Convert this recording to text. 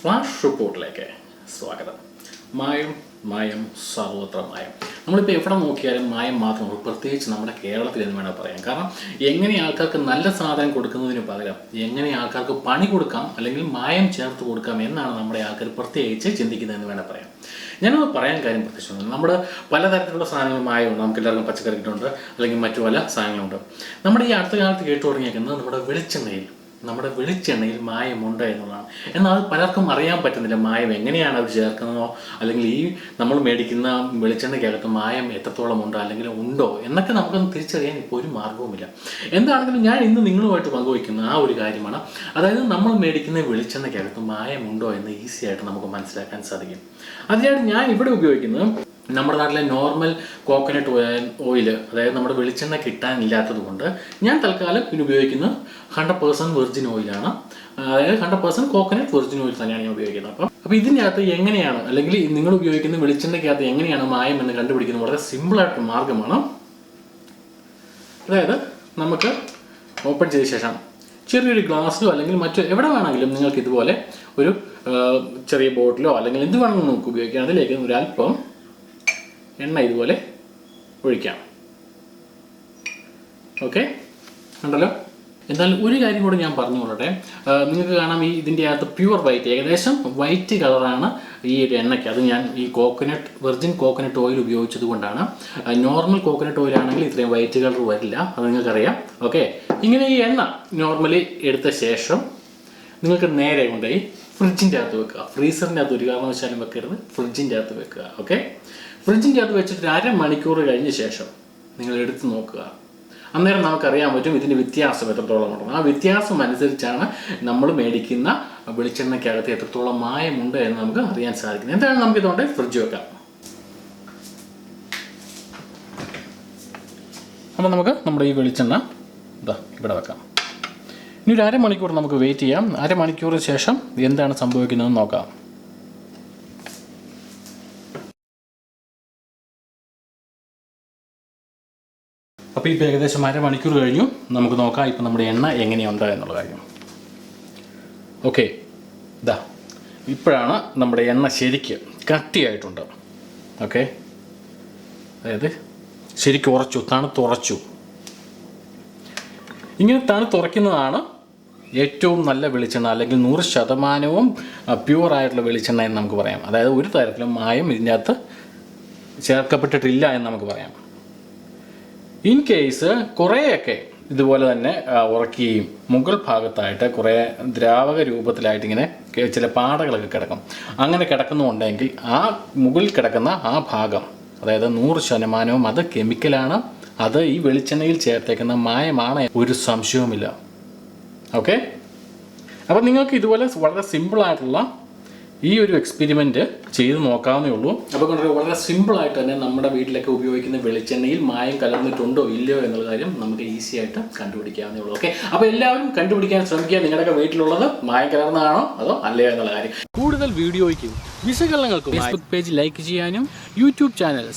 Flash റിപ്പോർട്ടിലേക്ക് സ്വാഗതം. മായം മായം സർവത്ര മായം. നമ്മളിപ്പോൾ എവിടെ നോക്കിയാലും മായം മാത്രം പ്രത്യേകിച്ച് നമ്മുടെ കേരളത്തിൽ എന്ന് വേണം പറയാം. കാരണം എങ്ങനെ ആൾക്കാർക്ക് നല്ല സാധനം കൊടുക്കുന്നതിന് പകരം എങ്ങനെ ആൾക്കാർക്ക് പണി കൊടുക്കാം അല്ലെങ്കിൽ മായം ചേർത്ത് കൊടുക്കാം എന്നാണ് നമ്മുടെ ആൾക്കാർ പ്രത്യേകിച്ച് ചിന്തിക്കുന്നതെന്ന് വേണം പറയാം. ഞാനത് പറയാൻ കാര്യം പ്രത്യേകിച്ച് നമ്മുടെ പലതരത്തിലുള്ള സാധനങ്ങൾ മായമുണ്ട് നമുക്ക് എല്ലാവർക്കും പച്ചക്കറി കിട്ടുന്നുണ്ട്. അല്ലെങ്കിൽ മറ്റു പല സാധനങ്ങളുണ്ട്. നമ്മുടെ ഈ അടുത്ത കാലത്ത് കേട്ടു തുടങ്ങിയേക്കുന്നത് നമ്മുടെ വെളിച്ചെണ്ണയിൽ. നമ്മുടെ വെളിച്ചെണ്ണയിൽ മായമുണ്ട് എന്നുള്ളതാണ് എന്നാൽ അത് പലർക്കും അറിയാൻ പറ്റുന്നില്ല. മായം എങ്ങനെയാണ് അവർ ചേർക്കുന്നതോ അല്ലെങ്കിൽ ഈ നമ്മൾ മേടിക്കുന്ന വെളിച്ചെണ്ണയ്ക്കകത്ത് മായം എത്രത്തോളം ഉണ്ടോ അല്ലെങ്കിൽ ഉണ്ടോ എന്നൊക്കെ നമുക്കൊന്ന് തിരിച്ചറിയാൻ ഇപ്പോൾ ഒരു മാർഗവുമില്ല എന്താണെങ്കിലും ഞാൻ ഇന്ന് നിങ്ങളുമായിട്ട് പങ്കുവയ്ക്കുന്ന ആ ഒരു കാര്യമാണ്. അതായത് നമ്മൾ മേടിക്കുന്ന വെളിച്ചെണ്ണയ്ക്കകത്ത് മായമുണ്ടോ എന്ന് ഈസി ആയിട്ട് നമുക്ക് മനസ്സിലാക്കാൻ സാധിക്കും. അതിനായിട്ട് ഞാൻ ഇവിടെ ഉപയോഗിക്കുന്നത് നമ്മുടെ നാട്ടിലെ നോർമൽ കോക്കനട്ട് ഓയിൽ അതായത് നമ്മുടെ വെളിച്ചെണ്ണ കിട്ടാനില്ലാത്തത് കൊണ്ട് ഞാൻ തൽക്കാലം ഇതിന് ഉപയോഗിക്കുന്നത് ഹൺഡ്രഡ് പേഴ്സന്റ് വെർജിൻ ഓയിലാണ് അതായത് hundred percent coconut virgin oil തന്നെയാണ് ഞാൻ ഉപയോഗിക്കുന്നത്. അപ്പം അപ്പോൾ ഇതിനകത്ത് എങ്ങനെയാണ് അല്ലെങ്കിൽ നിങ്ങൾ ഉപയോഗിക്കുന്ന വെളിച്ചെണ്ണയ്ക്കകത്ത് എങ്ങനെയാണ് മായം എന്ന് കണ്ടുപിടിക്കുന്നത് വളരെ സിമ്പിളായിട്ടുള്ള മാർഗമാണ് അതായത് നമുക്ക് ഓപ്പൺ ചെയ്ത ശേഷം ചെറിയൊരു ഗ്ലാസ്സിലോ അല്ലെങ്കിൽ മറ്റോ എവിടെ വേണമെങ്കിലും നിങ്ങൾക്ക് ഇതുപോലെ ഒരു ചെറിയ ബോട്ടിലോ അല്ലെങ്കിൽ എന്ത് വേണമെങ്കിലും നമുക്ക് ഉപയോഗിക്കാം. അതിലേക്ക് ഒരല്പം എണ്ണ ഇതുപോലെ ഒഴിക്കാം. ഓക്കെ ഉണ്ടല്ലോ എന്നാൽ ഒരു കാര്യം കൂടെ ഞാൻ പറഞ്ഞുകൊള്ളട്ടെ നിങ്ങൾക്ക് കാണാം ഈ ഇതിന്റെ അകത്ത് പ്യുവർ വൈറ്റ് ഏകദേശം വൈറ്റ് കളറാണ് ഈ ഒരു എണ്ണയ്ക്ക്. അത് ഞാൻ ഈ കോക്കനട്ട് വെർജിൻ കോക്കനട്ട് ഓയിൽ ഉപയോഗിച്ചത് കൊണ്ടാണ്. നോർമൽ കോക്കനട്ട് ഓയിൽ ആണെങ്കിൽ ഇത്രയും വൈറ്റ് കളർ വരില്ല. അത് നിങ്ങൾക്കറിയാം. ഓക്കെ ഇങ്ങനെ ഈ എണ്ണ നോർമലി എടുത്ത ശേഷം നിങ്ങൾക്ക് നേരെ കൊണ്ടുപോയി ഫ്രിഡ്ജിന്റെ അകത്ത് വെക്കുക. ഫ്രീസറിന്റെ അകത്ത് ഒരു കാരണവശാലും വെക്കരുത്. ഫ്രിഡ്ജിന്റെ അകത്ത് വെക്കുക ഓക്കെ ഫ്രിഡ്ജിന്റെ അകത്ത് വെച്ചിട്ട് ഒരു അരമണിക്കൂർ കഴിഞ്ഞ ശേഷം നിങ്ങൾ എടുത്ത് നോക്കുക. അന്നേരം നമുക്കറിയാൻ പറ്റും ഇതിന്റെ വ്യത്യാസം എത്രത്തോളം ഉണ്ടെന്ന്. ആ വ്യത്യാസം അനുസരിച്ചാണ് നമ്മൾ മേടിക്കുന്ന വെളിച്ചെണ്ണയ്ക്കകത്ത് എത്രത്തോളം മായമുണ്ട് എന്ന് നമുക്ക് അറിയാൻ സാധിക്കുന്നത്. എന്താണ് നമുക്ക് ഇതുകൊണ്ട് ഫ്രിഡ്ജ് വെക്കാം. അപ്പം നമുക്ക് നമ്മുടെ ഈ വെളിച്ചെണ്ണ ഇതാ ഇവിടെ വെക്കാം. ഇനി ഒരു അരമണിക്കൂർ നമുക്ക് വെയിറ്റ് ചെയ്യാം. അരമണിക്കൂറിന് ശേഷം എന്താണ് സംഭവിക്കുന്നതെന്ന് നോക്കാം. അപ്പോൾ ഇപ്പോൾ ഏകദേശം അരമണിക്കൂർ കഴിഞ്ഞു. നമുക്ക് നോക്കാം ഇപ്പം നമ്മുടെ എണ്ണ എങ്ങനെയുണ്ട് എന്നുള്ള കാര്യം. ഓക്കെ ഇതാ ഇപ്പോഴാണ് നമ്മുടെ എണ്ണ ശരിക്ക് കട്ടിയായിട്ടുണ്ട്. ഓക്കെ അതായത് ശരിക്കും ഉറച്ചു തണുത്തുറച്ചു ഇങ്ങനെ തണുത്തുറയ്ക്കുന്നതാണ് ഏറ്റവും നല്ല വെളിച്ചെണ്ണ അല്ലെങ്കിൽ നൂറ് ശതമാനവും പ്യുവർ ആയിട്ടുള്ള വെളിച്ചെണ്ണ എന്ന് നമുക്ക് പറയാം. അതായത് ഒരു തരത്തിലും മായം ഇതിന്റെ അകത്ത് ചേർക്കപ്പെട്ടിട്ടില്ല എന്ന് നമുക്ക് പറയാം. ഇൻ കേസ് കുറേയൊക്കെ ഇതുപോലെ തന്നെ ഉറക്കുകയും മുകൾ ഭാഗത്തായിട്ട് കുറേ ദ്രാവക രൂപത്തിലായിട്ട് ഇങ്ങനെ ചില പാടകളൊക്കെ കിടക്കും. അങ്ങനെ കിടക്കുന്നുണ്ടെങ്കിൽ ആ മുകളിൽ കിടക്കുന്ന ആ ഭാഗം അതായത് നൂറ് ശതമാനവും അത് കെമിക്കലാണ് അത് ഈ വെളിച്ചെണ്ണയിൽ ചേർത്തേക്കുന്ന മായമാണ്. ഒരു സംശയവുമില്ല. ഓക്കെ അപ്പോൾ നിങ്ങൾക്ക് ഇതുപോലെ വളരെ സിമ്പിളായിട്ടുള്ള ഈ ഒരു എക്സ്പെരിമെന്റ് ചെയ്ത് നോക്കാവുന്നേ ഉള്ളൂ. അപ്പോൾ കൊണ്ട് വളരെ സിമ്പിളായിട്ട് തന്നെ നമ്മുടെ വീട്ടിലൊക്കെ ഉപയോഗിക്കുന്ന വെളിച്ചെണ്ണയിൽ മായം കലർന്നിട്ടുണ്ടോ ഇല്ലയോ എന്നുള്ള കാര്യം നമുക്ക് ഈസി ആയിട്ട് കണ്ടുപിടിക്കാവുന്നേ ഉള്ളൂ. ഓക്കെ അപ്പോൾ എല്ലാവരും കണ്ടുപിടിക്കാൻ ശ്രമിക്കുക. നിങ്ങളുടെയൊക്കെ വീട്ടിലുള്ളത് മായം കലർന്നതാണോ അതോ അല്ലയോ എന്നുള്ള കാര്യം. കൂടുതൽ വീഡിയോയ്ക്കും വിശകലനങ്ങൾക്കും ഫേസ്ബുക്ക് പേജ് ലൈക്ക് ചെയ്യാനും യൂട്യൂബ് ചാനൽ